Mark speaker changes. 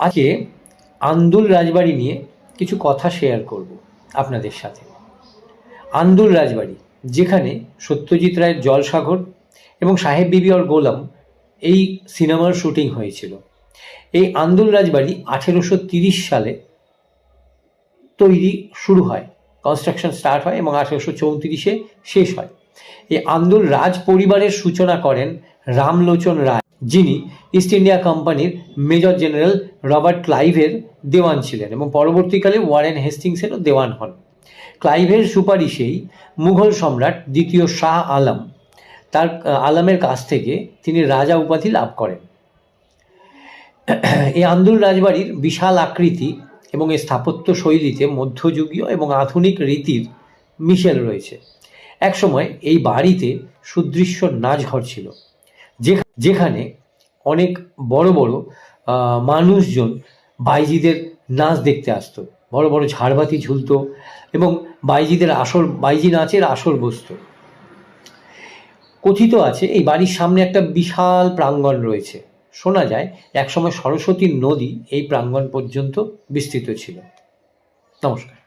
Speaker 1: আজকে আন্দুল রাজবাড়ি নিয়ে কিছু কথা শেয়ার করব আপনাদের সাথে। আন্দুল রাজবাড়ি, যেখানে সত্যজিৎ রায়ের জলসাগর এবং সাহেব বিবি আর গোলাম এই সিনেমার শুটিং হয়েছিল। এই আন্দুল রাজবাড়ি আঠেরোশো তিরিশ সালে তৈরি শুরু হয় কনস্ট্রাকশন স্টার্ট হয় এবং আঠেরোশো চৌত্রিশে শেষ হয়। এই আন্দুল রাজ পরিবারের সূচনা করেন রামলোচন রায়। যিনি ইস্ট ইন্ডিয়া কোম্পানির মেজর জেনারেল রবার্ট ক্লাইভের দেওয়ান ছিলেন এবং পরবর্তীকালে ওয়ারেন হেস্টিংসেরও দেওয়ান হন। ক্লাইভের সুপারিশেই মুঘল সম্রাট দ্বিতীয় শাহ আলম তার আলমের কাছ থেকে তিনি রাজা উপাধি লাভ করেন। এই আন্দুল রাজবাড়ির বিশাল আকৃতি এবং এর স্থাপত্য শৈলীতে মধ্যযুগীয় এবং আধুনিক রীতির মিশেল রয়েছে। একসময় এই বাড়িতে সুদৃশ্য নাচঘর ছিল। যেখানে অনেক বড় বড় মানুষজন বাইজিদের নাচ দেখতে আসতো। বড় বড় ঝাড়বাতি ঝুলতো এবং বাইজিদের আসর, বাইজি নাচের আসর বসত। কথিত আছে, এই বাড়ির সামনে একটা বিশাল প্রাঙ্গণ রয়েছে। শোনা যায়, একসময় সরস্বতী নদী এই প্রাঙ্গণ পর্যন্ত বিস্তৃত ছিল। নমস্কার।